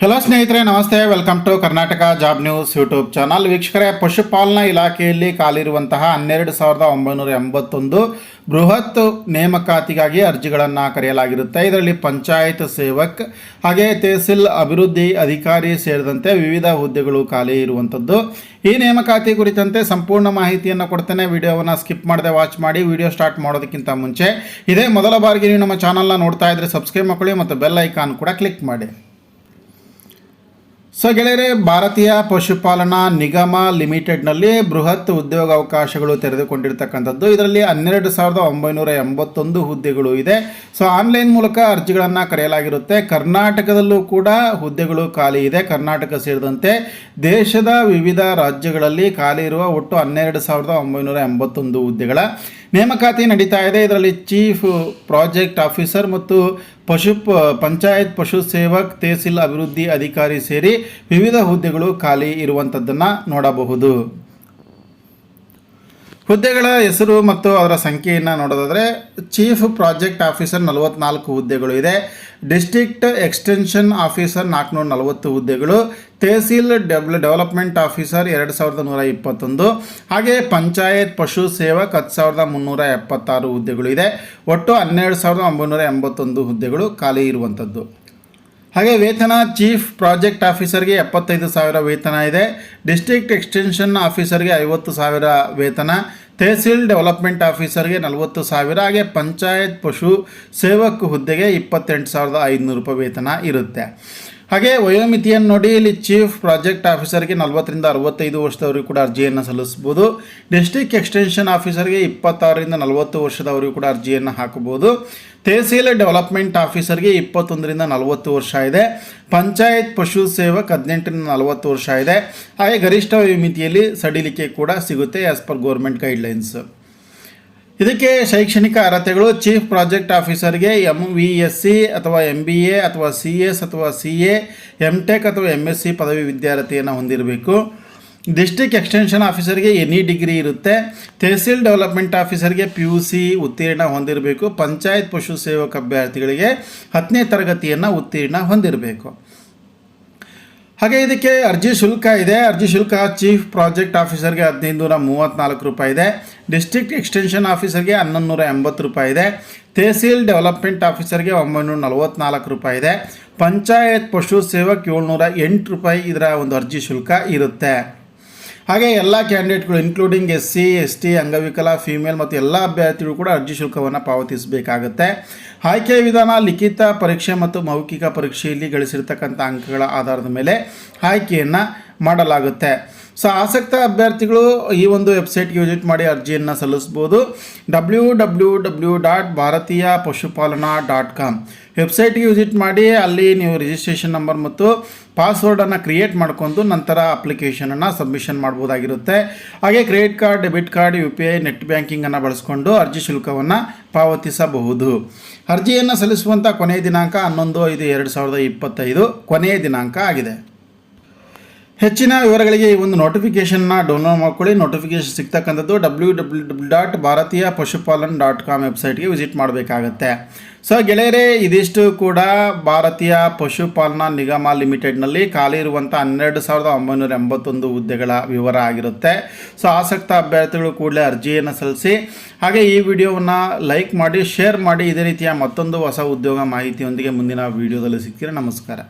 Hello ಸ್ನೇಹಿತರೆ, ನಮಸ್ತೆ. Welcome to Karnataka job news YouTube channel ವೀಕ್ಷಕರೇ, ಪಶುಪಾಲನಾ ಇಲಾಖೆಯಲ್ಲಿ ಖಾಲಿರುವಂತಹ ಹನ್ನೆರಡು ಸಾವಿರದ ಒಂಬೈನೂರ ಎಂಬತ್ತೊಂದು ಬೃಹತ್ ನೇಮಕಾತಿಗಾಗಿ ಅರ್ಜಿಗಳನ್ನು ಕರೆಯಲಾಗಿರುತ್ತೆ. ಇದರಲ್ಲಿ ಪಂಚಾಯತ್ ಸೇವಕ್ ಹಾಗೆ ತಹಸೀಲ್ ಅಭಿವೃದ್ಧಿ ಅಧಿಕಾರಿ ಸೇರಿದಂತೆ ವಿವಿಧ ಹುದ್ದೆಗಳು ಖಾಲಿ ಇರುವಂಥದ್ದು. ಈ ನೇಮಕಾತಿ ಕುರಿತಂತೆ ಸಂಪೂರ್ಣ ಮಾಹಿತಿಯನ್ನು ಕೊಡ್ತೇನೆ. ವಿಡಿಯೋವನ್ನು ಸ್ಕಿಪ್ ಮಾಡದೆ ವಾಚ್ ಮಾಡಿ. ವಿಡಿಯೋ ಸ್ಟಾರ್ಟ್ ಮಾಡೋದಕ್ಕಿಂತ ಮುಂಚೆ ಇದೇ ಮೊದಲ ಬಾರಿಗೆ ನೀವು ನಮ್ಮ ಚಾನಲ್ನ ನೋಡ್ತಾ ಇದ್ದರೆ ಸಬ್ಸ್ಕ್ರೈಬ್ ಮಾಡ್ಕೊಳ್ಳಿ ಮತ್ತು ಬೆಲ್ ಐಕಾನ್ ಕೂಡ ಕ್ಲಿಕ್ ಮಾಡಿ. ಸೊ ಗೆಳೆಯರೆ, ಭಾರತೀಯ ಪಶುಪಾಲನಾ ನಿಗಮ ಲಿಮಿಟೆಡ್ನಲ್ಲಿ ಬೃಹತ್ ಉದ್ಯೋಗಾವಕಾಶಗಳು ತೆರೆದುಕೊಂಡಿರ್ತಕ್ಕಂಥದ್ದು. ಇದರಲ್ಲಿ ಹನ್ನೆರಡು ಸಾವಿರದ ಒಂಬೈನೂರ ಎಂಬತ್ತೊಂದು ಹುದ್ದೆಗಳು ಇದೆ. ಸೊ ಆನ್ಲೈನ್ ಮೂಲಕ ಅರ್ಜಿಗಳನ್ನು ಕರೆಯಲಾಗಿರುತ್ತೆ. ಕರ್ನಾಟಕದಲ್ಲೂ ಕೂಡ ಹುದ್ದೆಗಳು ಖಾಲಿ ಇದೆ. ಕರ್ನಾಟಕ ಸೇರಿದಂತೆ ದೇಶದ ವಿವಿಧ ರಾಜ್ಯಗಳಲ್ಲಿ ಖಾಲಿ ಇರುವ ಒಟ್ಟು ಹನ್ನೆರಡು ಸಾವಿರದ ಒಂಬೈನೂರ ಎಂಬತ್ತೊಂದು ಹುದ್ದೆಗಳ. ನೇಮಕಾತಿ ನಡೀತಾ ಇದೆ. ಇದರಲ್ಲಿ ಚೀಫ್ ಪ್ರಾಜೆಕ್ಟ್ ಆಫೀಸರ್ ಮತ್ತು ಪಶು ಪಂಚಾಯತ್ ಪಶು ಸೇವಕ್, ತಹಸೀಲ್ ಅಭಿವೃದ್ಧಿ ಅಧಿಕಾರಿ ಸೇರಿ ವಿವಿಧ ಹುದ್ದೆಗಳು ಖಾಲಿ ಇರುವಂಥದ್ದನ್ನು ನೋಡಬಹುದು. ಹುದ್ದೆಗಳ ಹೆಸರು ಮತ್ತು ಅದರ ಸಂಖ್ಯೆಯನ್ನು ನೋಡೋದಾದರೆ ಚೀಫ್ ಪ್ರಾಜೆಕ್ಟ್ ಆಫೀಸರ್ ನಲವತ್ನಾಲ್ಕು ಹುದ್ದೆಗಳು ಇದೆ. ಡಿಸ್ಟ್ರಿಕ್ಟ್ ಎಕ್ಸ್ಟೆನ್ಷನ್ ಆಫೀಸರ್ ನಾಲ್ಕುನೂರ ನಲವತ್ತು ಹುದ್ದೆಗಳು, ತಹಸೀಲ್ ಡೆವ್ ಡೆವಲಪ್ಮೆಂಟ್ ಆಫೀಸರ್ ಎರಡು ಸಾವಿರದ ನೂರ ಇಪ್ಪತ್ತೊಂದು, ಹಾಗೆ ಪಂಚಾಯತ್ ಪಶು ಸೇವಕ್ ಹತ್ತು ಸಾವಿರದ ಮುನ್ನೂರ ಎಪ್ಪತ್ತಾರು ಹುದ್ದೆಗಳು ಇದೆ. ಒಟ್ಟು ಹನ್ನೆರಡು ಸಾವಿರದ ಒಂಬೈನೂರ ಎಂಬತ್ತೊಂದು ಹುದ್ದೆಗಳು ಖಾಲಿ ಇರುವಂಥದ್ದು ಹಾಗೆ ವೇತನ, ಚೀಫ್ ಪ್ರಾಜೆಕ್ಟ್ ಆಫೀಸರ್ಗೆ ಎಪ್ಪತ್ತೈದು ಸಾವಿರ ವೇತನ ಇದೆ. ಡಿಸ್ಟ್ರಿಕ್ಟ್ ಎಕ್ಸ್ಟೆನ್ಷನ್ ಆಫೀಸರ್ಗೆ ಐವತ್ತು ಸಾವಿರ ವೇತನ. ತಹಸೀಲ್ ಡೆವಲಪ್ಮೆಂಟ್ ಆಫೀಸರ್ಗೆ ನಲವತ್ತು ಸಾವಿರ, ಹಾಗೆ ಪಂಚಾಯತ್ ಪಶು ಸೇವಕ್ ಹುದ್ದೆಗೆ ಇಪ್ಪತ್ತೆಂಟು ಸಾವಿರದ ಐದುನೂರು ರೂಪಾಯಿ ವೇತನ ಇರುತ್ತೆ. ಹಾಗೆ ವಯೋಮಿತಿಯನ್ನು ನೋಡಿ, ಇಲ್ಲಿ ಚೀಫ್ ಪ್ರಾಜೆಕ್ಟ್ ಆಫೀಸರ್ಗೆ ನಲವತ್ತರಿಂದ ಅರವತ್ತೈದು ವರ್ಷದವರಿಗೂ ಕೂಡ ಅರ್ಜಿಯನ್ನು ಸಲ್ಲಿಸ್ಬೋದು ಡಿಸ್ಟಿಕ್ ಎಕ್ಸ್ಟೆನ್ಷನ್ ಆಫೀಸರ್ಗೆ ಇಪ್ಪತ್ತಾರರಿಂದ ನಲವತ್ತು ವರ್ಷದವರಿಗೂ ಕೂಡ ಅರ್ಜಿಯನ್ನು ಹಾಕಬಹುದು. ತಹಸೀಲ್ ಡೆವಲಪ್ಮೆಂಟ್ ಆಫೀಸರ್ಗೆ ಇಪ್ಪತ್ತೊಂದರಿಂದ ನಲವತ್ತು ವರ್ಷ ಇದೆ. ಪಂಚಾಯತ್ ಪಶು ಸೇವಕ್ ಹದಿನೆಂಟರಿಂದ ನಲವತ್ತು ವರ್ಷ ಇದೆ. ಹಾಗೆ ಗರಿಷ್ಠ ವಿಮಿತಿಯಲ್ಲಿ ಸಡಿಲಿಕೆ ಕೂಡ ಸಿಗುತ್ತೆ ಆ್ಯಸ್ ಪರ್ ಗೌರ್ಮೆಂಟ್ ಗೈಡ್ಲೈನ್ಸ್ ಇದಕ್ಕೆ ಶೈಕ್ಷಣಿಕ ಅರ್ಹತೆಗಳು ಚೀಫ್ ಪ್ರಾಜೆಕ್ಟ್ ಆಫೀಸರ್ಗೆ ಎಂ ವಿ ಎಸ್ ಸಿ ಅಥವಾ ಎಂ ಬಿ ಎ ಅಥವಾ ಸಿ ಎಸ್ ಅಥವಾ ಸಿ ಎ ಎಂ ಟೆಕ್ ಅಥವಾ ಎಂ ಎಸ್ ಸಿ ಪದವಿ ವಿದ್ಯಾರ್ಥಿಯನ್ನು ಹೊಂದಿರಬೇಕು. ಡಿಸ್ಟ್ರಿಕ್ಟ್ ಎಕ್ಸ್ಟೆನ್ಷನ್ ಆಫೀಸರ್ಗೆ ಎನಿ ಡಿಗ್ರಿ ಇರುತ್ತೆ. ತಹಸೀಲ್ ಡೆವಲಪ್ಮೆಂಟ್ ಆಫೀಸರ್ಗೆ ಪಿ ಯು ಸಿ ಉತ್ತೀರ್ಣ ಹೊಂದಿರಬೇಕು. ಪಂಚಾಯತ್ ಪಶು ಸೇವಕ ಅಭ್ಯರ್ಥಿಗಳಿಗೆ ಹತ್ತನೇ ತರಗತಿಯನ್ನು ಉತ್ತೀರ್ಣ ಹೊಂದಿರಬೇಕು. ಹಾಗೆ ಇದಕ್ಕೆ ಅರ್ಜಿ ಶುಲ್ಕ ಇದೆ. ಅರ್ಜಿ ಶುಲ್ಕ ಚೀಫ್ ಪ್ರಾಜೆಕ್ಟ್ ಆಫೀಸರ್ಗೆ ಹದಿನೈದು ನೂರ ಮೂವತ್ತ್ನಾಲ್ಕು ರೂಪಾಯಿ ಇದೆ. ಡಿಸ್ಟ್ರಿಕ್ಟ್ ಎಕ್ಸ್ಟೆನ್ಷನ್ ಆಫೀಸರ್ಗೆ ಹನ್ನೊಂದು ನೂರ ಎಂಬತ್ತು ರೂಪಾಯಿ ಇದೆ. ತಹಸೀಲ್ ಡೆವಲಪ್ಮೆಂಟ್ ಆಫೀಸರ್ಗೆ ಒಂಬೈನೂರ ನಲವತ್ತ್ನಾಲ್ಕು ರೂಪಾಯಿ ಇದೆ. ಪಂಚಾಯತ್ ಪಶು ಸೇವಕ್ ಏಳ್ನೂರ ಎಂಟು ರೂಪಾಯಿ ಇದರ ಒಂದು ಅರ್ಜಿ ಶುಲ್ಕ ಇರುತ್ತೆ. ಹಾಗೆ ಎಲ್ಲ ಕ್ಯಾಂಡಿಡೇಟ್ಗಳು including S C S T ಅಂಗವಿಕಲ ಫಿಮೇಲ್ ಮತ್ತು ಎಲ್ಲ ಅಭ್ಯರ್ಥಿಗಳು ಕೂಡ ಅರ್ಜಿ ಶುಲ್ಕವನ್ನು ಪಾವತಿಸಬೇಕಾಗುತ್ತೆ. ಆಯ್ಕೆ ವಿಧಾನ, ಲಿಖಿತ ಪರೀಕ್ಷೆ ಮತ್ತು ಮೌಖಿಕ ಪರೀಕ್ಷೆಯಲ್ಲಿ ಗಳಿಸಿರ್ತಕ್ಕಂಥ ಅಂಕಗಳ ಆಧಾರದ ಮೇಲೆ ಆಯ್ಕೆಯನ್ನು ಮಾಡಲಾಗುತ್ತೆ. ಸೊ ಆಸಕ್ತ ಅಭ್ಯರ್ಥಿಗಳು ಈ ಒಂದು ವೆಬ್ಸೈಟ್ಗೆ ವಿಸಿಟ್ ಮಾಡಿ ಅರ್ಜಿಯನ್ನು ಸಲ್ಲಿಸ್ಬೋದು. W W W dot Bharatiya Pashupalana dot com ವೆಬ್ಸೈಟ್ಗೆ ವಿಸಿಟ್ ಮಾಡಿ, ಅಲ್ಲಿ ನೀವು ರಿಜಿಸ್ಟ್ರೇಷನ್ ನಂಬರ್ ಮತ್ತು ಪಾಸ್ವರ್ಡನ್ನು ಕ್ರಿಯೇಟ್ ಮಾಡ್ಕೊಂಡು ನಂತರ ಅಪ್ಲಿಕೇಶನನ್ನು ಸಬ್ಮಿಷನ್ ಮಾಡ್ಬೋದಾಗಿರುತ್ತೆ. ಹಾಗೆ credit card debit card U P I net ಬ್ಯಾಂಕಿಂಗನ್ನು ಬಳಸ್ಕೊಂಡು ಅರ್ಜಿ ಶುಲ್ಕವನ್ನು ಪಾವತಿಸಬಹುದು. ಅರ್ಜಿಯನ್ನು ಸಲ್ಲಿಸುವಂಥ ಕೊನೆಯ ದಿನಾಂಕ ಹನ್ನೊಂದು ಐದು ಎರಡು ಸಾವಿರದ ಇಪ್ಪತ್ತೈದು ಕೊನೆಯ ದಿನಾಂಕ ಆಗಿದೆ. ಹೆಚ್ಚಿನ ವಿವರಗಳಿಗೆ ಈ ಒಂದು ನೋಟಿಫಿಕೇಷನ್ನ ಡೌನ್ಲೋಡ್ ಮಾಡ್ಕೊಳ್ಳಿ. Notification ಸಿಗ್ತಕ್ಕಂಥದ್ದು W W W dot Bharatiya Pashupalan dot com ವೆಬ್ಸೈಟ್ಗೆ ವಿಸಿಟ್ ಮಾಡಬೇಕಾಗತ್ತೆ. ಸೊ ಗೆಳೆಯರೇ, ಇದಿಷ್ಟು ಕೂಡ ಭಾರತೀಯ ಪಶುಪಾಲನಾ ನಿಗಮ ಲಿಮಿಟೆಡ್ನಲ್ಲಿ ಖಾಲಿ ಇರುವಂಥ ಹನ್ನೆರಡು ಸಾವಿರದ ಒಂಬೈನೂರ ಎಂಬತ್ತೊಂದು ಹುದ್ದೆಗಳ ವಿವರ ಆಗಿರುತ್ತೆ. ಸೊ ಆಸಕ್ತ ಅಭ್ಯರ್ಥಿಗಳು ಕೂಡಲೇ ಅರ್ಜಿಯನ್ನು ಸಲ್ಲಿಸಿ, ಹಾಗೆ ಈ ವಿಡಿಯೋವನ್ನು ಲೈಕ್ ಮಾಡಿ ಶೇರ್ ಮಾಡಿ, ಇದೇ ರೀತಿಯ ಮತ್ತೊಂದು ಹೊಸ ಉದ್ಯೋಗ ಮಾಹಿತಿಯೊಂದಿಗೆ ಮುಂದಿನ ವಿಡಿಯೋದಲ್ಲಿ ಸಿಗ್ತೀರಾ ನಮಸ್ಕಾರ.